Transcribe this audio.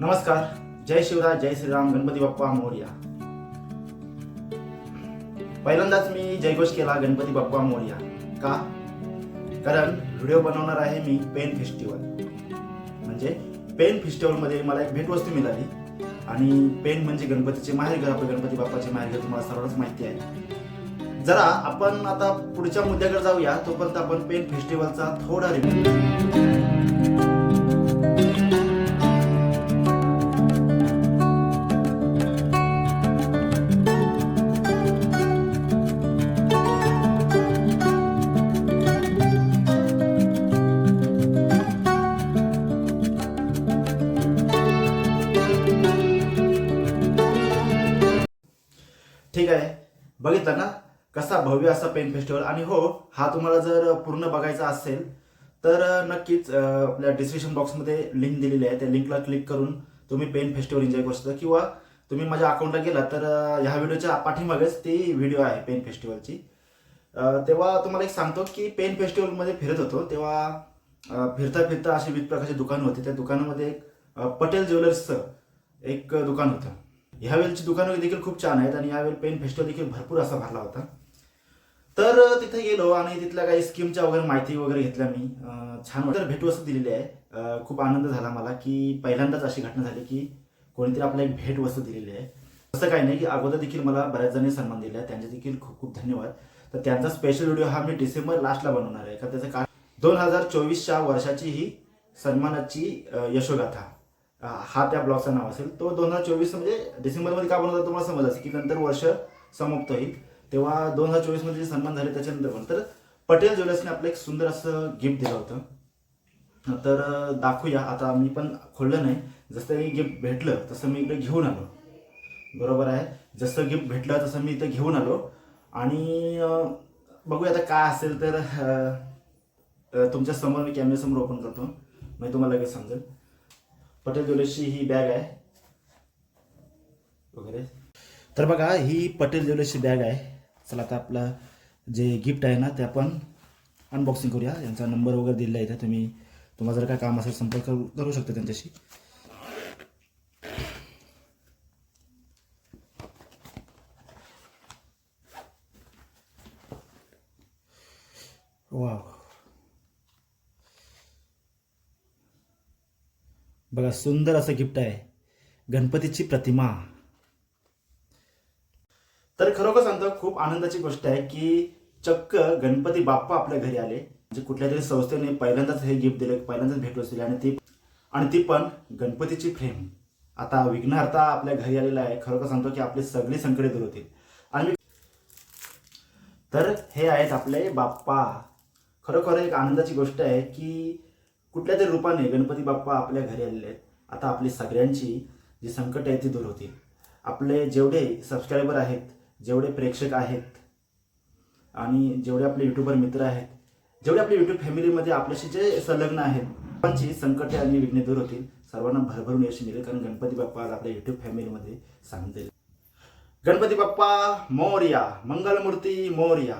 नमस्कार जय शिवराय जय श्रीराम गणपती बाप्पा मोर्या. पहिल्यांदाच मी जयघोष केला गणपती बाप्पा मोर्या. का? कारण व्हिडिओ बनवणार आहे मी पेन फेस्टिवल. म्हणजे पेन फेस्टिवलमध्ये मला एक भेटवस्तू मिळाली. आणि पेन म्हणजे गणपतीचे माहेरघर आपले गणपती बाप्पाचे माहेरघर तुम्हाला सर्वांनाच माहिती आहे. जरा आपण आता पुढच्या मुद्द्याकडे जाऊया तोपर्यंत आपण पेन फेस्टिवलचा थोडा रिव्ह्यू ठीक आहे. बघितलं ना कसा भव्य असा पेन फेस्टिवल आणि हो हा तुम्हाला जर पूर्ण बघायचा असेल तर नक्कीच आपल्या डिस्क्रिप्शन बॉक्समध्ये लिंक दिलेली आहे. त्या लिंकला क्लिक करून तुम्ही पेन फेस्टिवल एन्जॉय करू शकता. किंवा तुम्ही माझ्या अकाउंटला गेला तर ह्या व्हिडिओच्या पाठीमागेच ती व्हिडिओ आहे पेन फेस्टिवलची तेव्हा तुम्हाला एक सांगतो की पेन फेस्टिवलमध्ये फिरत होतो तेव्हा फिरता फिरता अशी विविध प्रकारची दुकानं होती. त्या दुकानामध्ये एक पटेल ज्वेलर्सचं एक दुकान होतं. ह्यावेळेची दुकानं देखील खूप छान आहेत आणि यावेळी पेन फेस्टिवल देखील भरपूर असा भरला होता. तर तिथे गेलो आणि तिथल्या काही स्कीमच्या वगैरे माहिती वगैरे घेतल्या मी. छान तर भेटवस्तू दिलेली आहे. खूप आनंद झाला मला की पहिल्यांदाच अशी घटना झाली की कोणीतरी आपल्याला एक भेटवस्तू दिलेली आहे. असं काही नाही की अगोदर देखील मला बऱ्याच जणी सन्मान दिला आहे. त्यांचे देखील खूप खूप धन्यवाद. तर त्यांचा स्पेशल व्हिडिओ हा मी डिसेंबर लास्टला बनवणार आहे. का त्याचं काय दोन हजार चोवीसच्या वर्षाची ही सन्मानाची यशोगाथा. हा त्या ब्लॉगचं नाव असेल. तो दोन हजार चोवीस म्हणजे डिसेंबरमध्ये का बनवतात तुम्हाला समज असेल की नंतर वर्ष समाप्त होईल. तेव्हा दोन हजार चोवीसमध्ये जे सन्मान झाले त्याच्यानंतर पण. तर पटेल ज्वेलर्सने आपलं एक सुंदर असं गिफ्ट दिलं होतं. तर दाखवूया. आता मी पण खोललं नाही. जसं हे गिफ्ट भेटलं तसं मी इकडे घेऊन आलो. बरोबर आहे? जसं गिफ्ट भेटलं तसं मी इथं घेऊन आलो. आणि बघूया आता काय असेल तर तुमच्यासमोर मी कॅमेऱ्यासमोर ओपन करतो. मी तुम्हाला लगेच समजेल. पटेल ज्वेलर्सची ही बॅग आहे. वगैरे. तर बघा ही पटेल ज्वेलर्सची बॅग आहे. चला आता आपलं जे गिफ्ट आहे ना ते आपण अनबॉक्सिंग करूया. यांचा नंबर वगैरे दिलेला आहे इथं. तुम्ही तुम्हाला जर काय काम असेल संपर्क करू करू शकता त्यांच्याशी. वा बघा सुंदर असं गिफ्ट आहे. गणपतीची प्रतिमा. तर खरोखर सांगतो खूप आनंदाची गोष्ट आहे की चक्क गणपती बाप्पा आपल्या घरी आले. म्हणजे कुठल्या तरी संस्थेने पहिल्यांदाच हे गिफ्ट दिलं पहिल्यांदाच भेट दिली आणि ती आणि ती पण गणपतीची फ्रेम. आता विघ्नहर्ता आपल्या घरी आलेला आहे. खरोखर सांगतो की आपली सगळी संकटे दूर होतील. आणि तर हे आहेत आपले बाप्पा. खरोखर एक आनंदाची गोष्ट आहे की कुठल्या तरी रूपाने गणपती बाप्पा आपल्या घरी आलेले आहेत. आता आपली सगळ्यांची जी संकट आहे ती दूर होतील. आपले जेवढे सबस्क्रायबर आहेत जेवढे प्रेक्षक आहेत आणि जेवढे आपले युट्यूबर मित्र आहेत जेवढे आपल्या युट्यूब फॅमिलीमध्ये आपल्याशी जे संलग्न आहेत सर्वांची संकटे आणि विघ्ने दूर होतील. सर्वांना भरभरून यश मिळेल कारण गणपती बाप्पा आज आपल्या युट्यूब फॅमिलीमध्ये सांगतील गणपती बाप्पा मोर्या मंगलमूर्ती मोर्या.